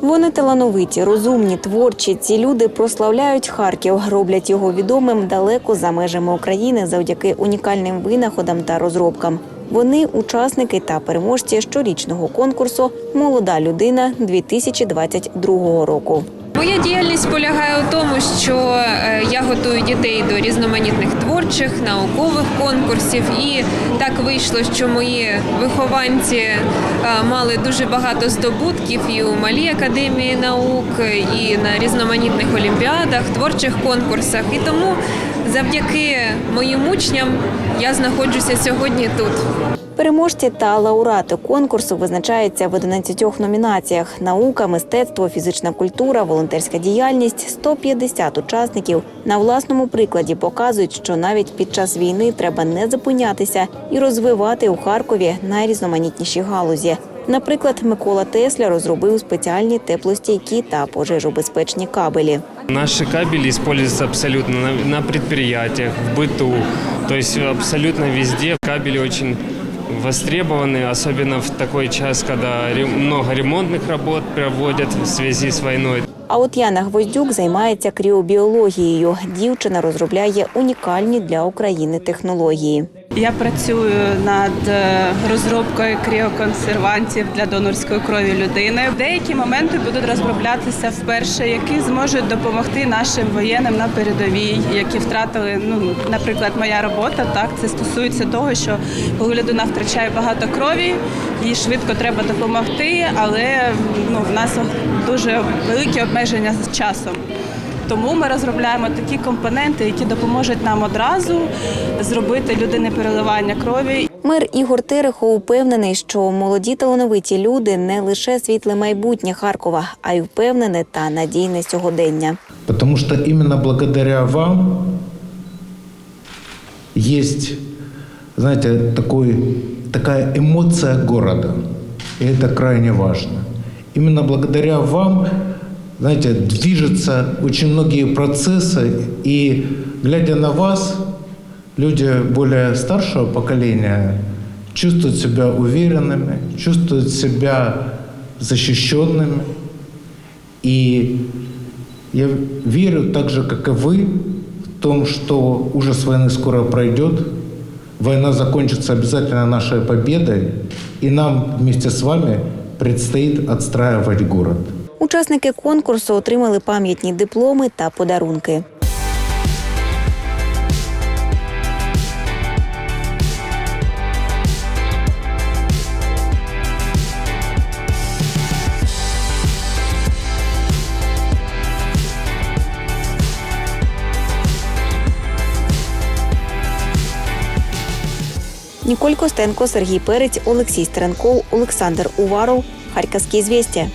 Вони талановиті, розумні, творчі. Ці люди прославляють Харків, роблять його відомим далеко за межами України завдяки унікальним винаходам та розробкам. Вони учасники та переможці щорічного конкурсу Молода людина 2022 року. Моя діяльність полягає у тому, що готую дітей до різноманітних творчих, наукових конкурсів, і так вийшло, що мої вихованці е, мали дуже багато здобутків і у малій академії наук, і на різноманітних олімпіадах, творчих конкурсах. І тому завдяки моїм учням я знаходжуся сьогодні тут. Переможці та лауреати конкурсу визначаються в 11 номінаціях: наука, мистецтво, фізична культура, волонтерська діяльність. 150 учасників на власному прикладі показують, що навіть під час війни треба не зупинятися і розвивати у Харкові найрізноманітніші галузі. Наприклад, Микола Тесля розробив спеціальні теплостійкі та пожежобезпечні кабелі. Наши кабели используются абсолютно на, на предприятиях, в быту, то есть абсолютно везде. Кабели очень востребованы, особенно в такой час, когда много ремонтных работ проводят в связи с войной. А от Яна Гвоздюк займається кріобіологією. Дівчина розробляє унікальні для України технології. Я працюю над е, розробкою кріоконсервантів для донорської крові людини. Деякі моменти будуть розроблятися вперше, які зможуть допомогти нашим воєнним на передовій, які втратили. Ну, наприклад, моя робота так це стосується того, що коли людина втрачає багато крові, їй швидко треба допомогти, але ну в нас дуже великі обмеження з часом. Тому ми розробляємо такі компоненти, які допоможуть нам одразу зробити людини переливання крові. Мер Ігор Терехов упевнений, що молоді талановиті люди не лише світле майбутнє Харкова, а й впевнене та надійне сьогодення. Потому что именно благодаря вам есть, знаете, такой, такая эмоция города. И это крайне важно. Именно благодаря вам, знаете, движутся очень многие процессы. И глядя на вас, люди более старшего поколения чувствуют себя уверенными, чувствуют себя защищенными. И я верю так же, как и вы, в том, что ужас войны скоро пройдет, война закончится обязательно нашей победой, и нам вместе с вами предстоит отстраивать город. Учасники конкурсу отримали пам'ятні дипломи та подарунки. Ніколь Костенко, Сергій Перець, Олексій Стеренков, Олександр Уваров. Харківські звістя.